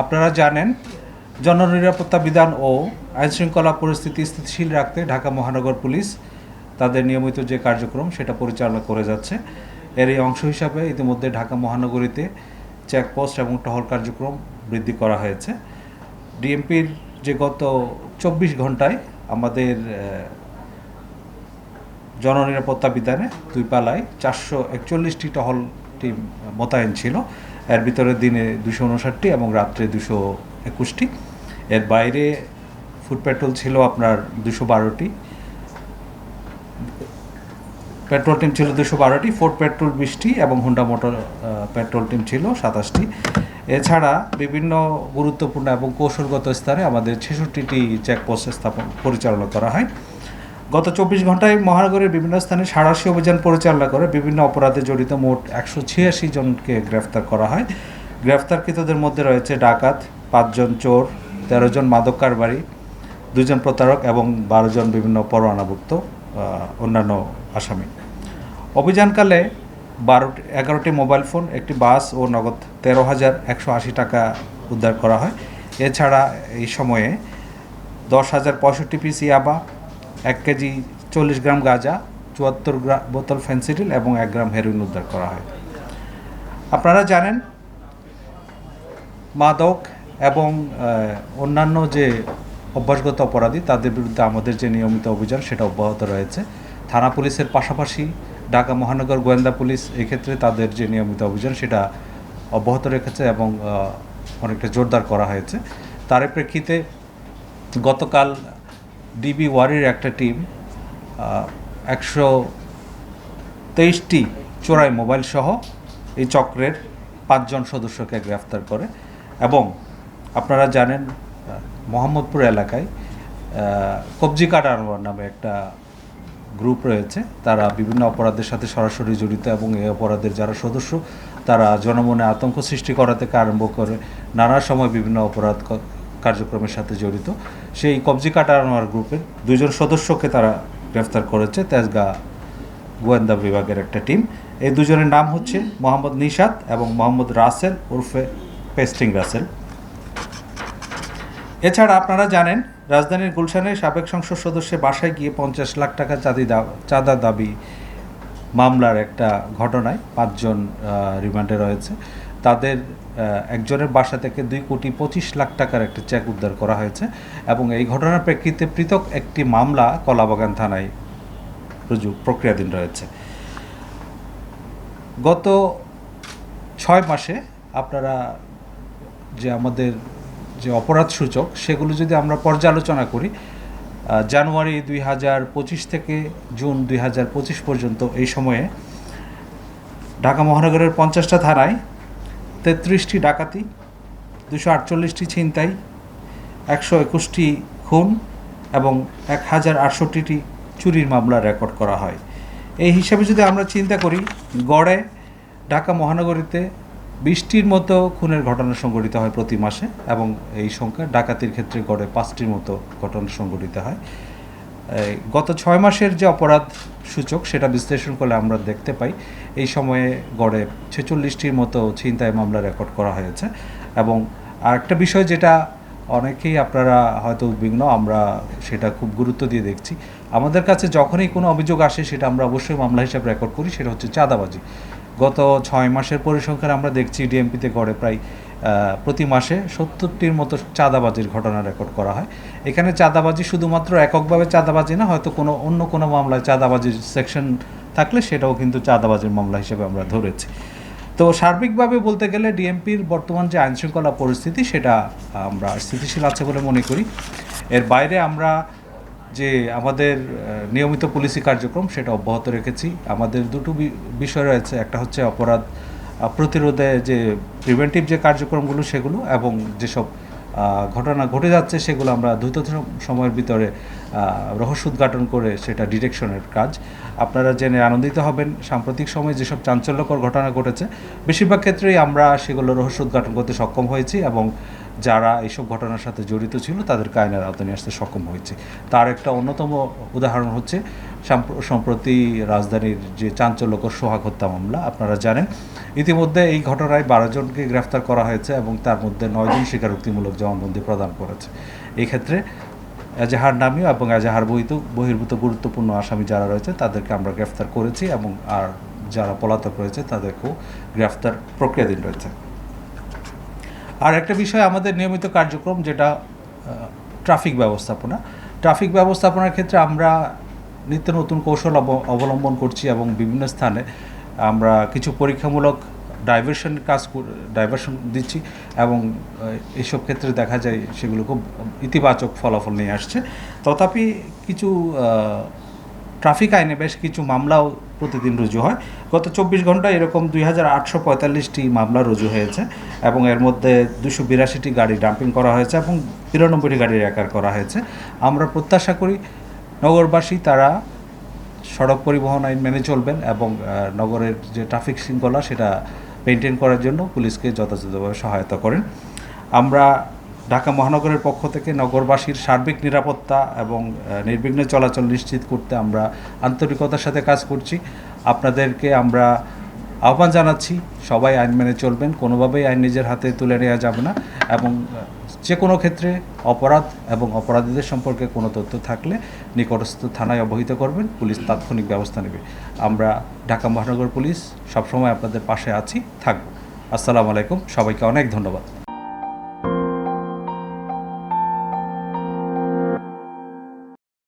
আপনারা জানেন, জননিরাপত্তা বিধান ও আইনশৃঙ্খলা পরিস্থিতি স্থিতিশীল রাখতে ঢাকা মহানগর পুলিশ তাদের নিয়মিত যে কার্যক্রম সেটা পরিচালনা করে যাচ্ছে। এর এই অংশ হিসাবে ইতিমধ্যে ঢাকা মহানগরীতে চেকপোস্ট এবং টহল কার্যক্রম বৃদ্ধি করা হয়েছে। ডিএমপির যে গত চব্বিশ ঘন্টায় আমাদের জননিরাপত্তা বিধানে দুই পালায় চারশো একচল্লিশটি টহল টিম মোতায়েন ছিল। এর ভিতরে দিনে দুশো উনষাটটি এবং রাত্রে দুশো একুশটি। এর বাইরে ফুড পেট্রোল ছিল আপনার দুশো বারোটি। পেট্রোল টিম ছিল দুশো বারোটি, ফোর্ড পেট্রোল বিশটি এবং হুন্ডা মোটর পেট্রোল টিম ছিল সাতাশটি। এছাড়া বিভিন্ন গুরুত্বপূর্ণ এবং কৌশলগত স্থানে আমাদের ছেষট্টিটি চেকপোস্ট স্থাপন পরিচালনা করা হয়। গত চব্বিশ ঘন্টায় মহানগরের বিভিন্ন স্থানে সাড়াশি অভিযান পরিচালনা করে বিভিন্ন অপরাধে জড়িত মোট একশো ছিয়াশি জনকে গ্রেফতার করা হয়। গ্রেফতারকৃতদের মধ্যে রয়েছে ডাকাত, পাঁচজন চোর, তেরো জন মাদক কারবারি, দুজন প্রতারক এবং বারো জন বিভিন্ন পরোয়ানাভুক্ত অন্যান্য আসামি। অভিযানকালে বারোটি এগারোটি মোবাইল ফোন, একটি বাস ও নগদ তেরো হাজার একশো আশি টাকা উদ্ধার করা হয়। এছাড়া এই সময়ে দশ হাজার পঁয়ষট্টি পিস ইয়াবা এক কেজি চল্লিশ গ্রাম গাঁজা, চুয়াত্তর গ্রাম বোতল ফেন্সিডিল এবং এক গ্রাম হেরোইন উদ্ধার করা হয়। আপনারা জানেন, মাদক এবং অন্যান্য যে অভ্যাসগত অপরাধী, তাদের বিরুদ্ধে আমাদের যে নিয়মিত অভিযান, সেটা অব্যাহত রয়েছে। থানা পুলিশের পাশাপাশি ঢাকা মহানগর গোয়েন্দা পুলিশ এক্ষেত্রে তাদের যে নিয়মিত অভিযান, সেটা অব্যাহত রেখেছে এবং অনেকটা জোরদার করা হয়েছে। তার প্রেক্ষিতে গতকাল ডিবি ওয়ারির একটা টিম একশো তেইশটি চোরাই মোবাইল সহ এই চক্রের পাঁচজন সদস্যকে গ্রেফতার করে এবং আপনারা জানেন মোহাম্মদপুর এলাকায় কবজি কাটানোর নামে একটা গ্রুপ রয়েছে। তারা বিভিন্ন অপরাধের সাথে সরাসরি জড়িত এবং এই অপরাধের যারা সদস্য, তারা জনমনে আতঙ্ক সৃষ্টি করা থেকে আরম্ভ করে। নানা সময় বিভিন্ন অপরাধ কার্যক্রমের সাথে জড়িত। সেই কবজি কাটানোর গ্রুপের দুজন সদস্যকে তারা গ্রেফতার করেছে, তেজগা গোয়েন্দা বিভাগের একটা টিম। এই দুজনের নাম হচ্ছে মোহাম্মদ নিশাত এবং মোহাম্মদ রাসেল ওরফে পেস্টিং রাসেল। এছাড়া আপনারা জানেন, রাজধানীর গুলশানে সাবেক সংসদ সদস্যের বাসায় গিয়ে পঞ্চাশ লাখ টাকা চাঁদি চাঁদা দাবি মামলার একটা ঘটনায় পাঁচজন রিমান্ডে রয়েছে। তাদের একজনের বাসা থেকে দুই কোটি পঁচিশ লাখ টাকার একটা চেক উদ্ধার করা হয়েছে এবং এই ঘটনার প্রেক্ষিতে পৃথক একটি মামলা কলাবাগান থানায় রুজু, প্রক্রিয়াধীন রয়েছে। গত ছয় মাসে আপনারা যে আমাদের যে অপরাধ সূচক, সেগুলো যদি আমরা পর্যালোচনা করি জানুয়ারি দুই হাজার পঁচিশ থেকে জুন দুই হাজার পঁচিশ পর্যন্ত এই সময়ে ঢাকা মহানগরের পঞ্চাশটা থানায় তেত্রিশটি ডাকাতি, দুশো আটচল্লিশটি ছিনতাই, একশো একুশটি খুন এবং এক হাজার আটষট্টিটি চুরির মামলা রেকর্ড করা হয়। এই হিসাবে যদি আমরা চিন্তা করি, গড়ে ঢাকা মহানগরীতে বিশটির মতো খুনের ঘটনা সংঘটিত হয় প্রতি মাসে এবং এই সংখ্যা ডাকাতির ক্ষেত্রে গড়ে পাঁচটির মতো ঘটনা সংঘটিত হয়। গত ছয় মাসের যে অপরাধ সূচক, সেটা বিশ্লেষণ করলে আমরা দেখতে পাই, এই সময়ে গড়ে ছেচল্লিশটির মতো ছিনতাই মামলা রেকর্ড করা হয়েছে। এবং আরেকটা বিষয় যেটা অনেকেই আপনারা হয়তো উদ্বিগ্ন, আমরা সেটা খুব গুরুত্ব দিয়ে দেখছি। আমাদের কাছে যখনই কোনো অভিযোগ আসে, সেটা আমরা অবশ্যই মামলা হিসাবে রেকর্ড করি, সেটা হচ্ছে চাঁদাবাজি। গত ছয় মাসের পরিসংখ্যান আমরা দেখছি ডিএমপিতে গড়ে প্রায় প্রতি মাসে সত্তরটির মতো চাঁদাবাজির ঘটনা রেকর্ড করা হয়। এখানে চাঁদাবাজি শুধুমাত্র এককভাবে চাঁদাবাজি না, হয়তো কোনো, অন্য কোনো মামলায় চাঁদাবাজির সেকশন থাকলে সেটাও কিন্তু চাঁদাবাজির মামলা হিসেবে আমরা ধরেছি। তো সার্বিকভাবে বলতে গেলে ডিএমপির বর্তমান যে আইনশৃঙ্খলা পরিস্থিতি, সেটা আমরা স্থিতিশীল আছে বলে মনে করি। এর বাইরে আমরা যে আমাদের নিয়মিত পুলিশি কার্যক্রম সেটা অব্যাহত রেখেছি। আমাদের দুটো বিষয় রয়েছে। একটা হচ্ছে অপরাধ প্রতিরোধে যে প্রিভেন্টিভ যে কার্যক্রমগুলো সেগুলো এবং যেসব ঘটনা ঘটে যাচ্ছে, সেগুলো আমরা দ্রুত সময়ের ভিতরে রহস্য উদ্ঘাটন করে সেটা ডিটেকশনের কাজ। আপনারা জেনে আনন্দিত হবেন, সাম্প্রতিক সময়ে যেসব চাঞ্চল্যকর ঘটনা ঘটেছে, বেশিরভাগ ক্ষেত্রেই আমরা সেগুলো রহস্য উদ্ঘাটন করতে সক্ষম হয়েছি এবং যারা এইসব ঘটনার সাথে জড়িত ছিল তাদের আইনের আওতায় আসতে সক্ষম হয়েছে। তার একটা অন্যতম উদাহরণ হচ্ছে সম্প্রতি রাজধানীর যে চাঞ্চল্যকর সোহাগ হত্যা মামলা, আপনারা জানেন, ইতিমধ্যে এই ঘটনায় বারো জনকে গ্রেফতার করা হয়েছে এবং তার মধ্যে নয়জন স্বীকারোক্তিমূলক জবানবন্দি প্রদান করেছে। এই ক্ষেত্রে এজাহার নামীয় এবং এজাহার বহিত, বহির্ভূত গুরুত্বপূর্ণ আসামি যারা রয়েছে, তাদেরকে আমরা গ্রেফতার করেছি এবং আর যারা পলাতক রয়েছে, তাদেরকেও গ্রেফতার প্রক্রিয়াধীন রয়েছে। আর একটা বিষয়, আমাদের নিয়মিত কার্যক্রম যেটা ট্রাফিক ব্যবস্থাপনা। ট্রাফিক ব্যবস্থাপনার ক্ষেত্রে আমরা নিত্য নতুন কৌশল অব- অবলম্বন করছি এবং বিভিন্ন স্থানে আমরা কিছু পরীক্ষামূলক ডাইভারশন কাজ ডাইভারশন দিচ্ছি এবং এইসব ক্ষেত্রে দেখা যায় সেগুলো খুব ইতিবাচক ফলাফল নিয়ে আসছে। তথাপি কিছু ট্রাফিক আইনে বেশ কিছু মামলাও প্রতিদিন রুজু হয়। গত চব্বিশ ঘন্টায় এরকম দুই হাজার আটশো পঁয়তাল্লিশটি মামলা রুজু হয়েছে এবং এর মধ্যে দুশো বিরাশিটি গাড়ি ডাম্পিং করা হয়েছে এবং বিরানব্বইটি গাড়ি রেকার করা হয়েছে। আমরা প্রত্যাশা করি নগরবাসী তারা সড়ক পরিবহন আইন মেনে চলবেন এবং নগরের যে ট্রাফিক শৃঙ্খলা সেটা মেনটেন করার জন্য পুলিশকে যথাযথভাবে সহায়তা করেন। আমরা ঢাকা মহানগরের পক্ষ থেকে নগরবাসীর সার্বিক নিরাপত্তা এবং নির্বিঘ্নে চলাচল নিশ্চিত করতে আমরা আন্তরিকতার সাথে কাজ করছি। আপনাদেরকে আমরা আহ্বান জানাচ্ছি, সবাই আইন মেনে চলবেন, কোনোভাবেই আইন নিজের হাতে তুলে নেওয়া যাবে না এবং যে কোনো ক্ষেত্রে অপরাধ এবং অপরাধীদের সম্পর্কে কোনো তথ্য থাকলে নিকটস্থ থানায় অবহিত করবেন, পুলিশ তাৎক্ষণিক ব্যবস্থা নেবে। আমরা ঢাকা মহানগর পুলিশ সবসময় আপনাদের পাশে আছি, থাকব। আসসালামু আলাইকুম, সবাইকে অনেক ধন্যবাদ।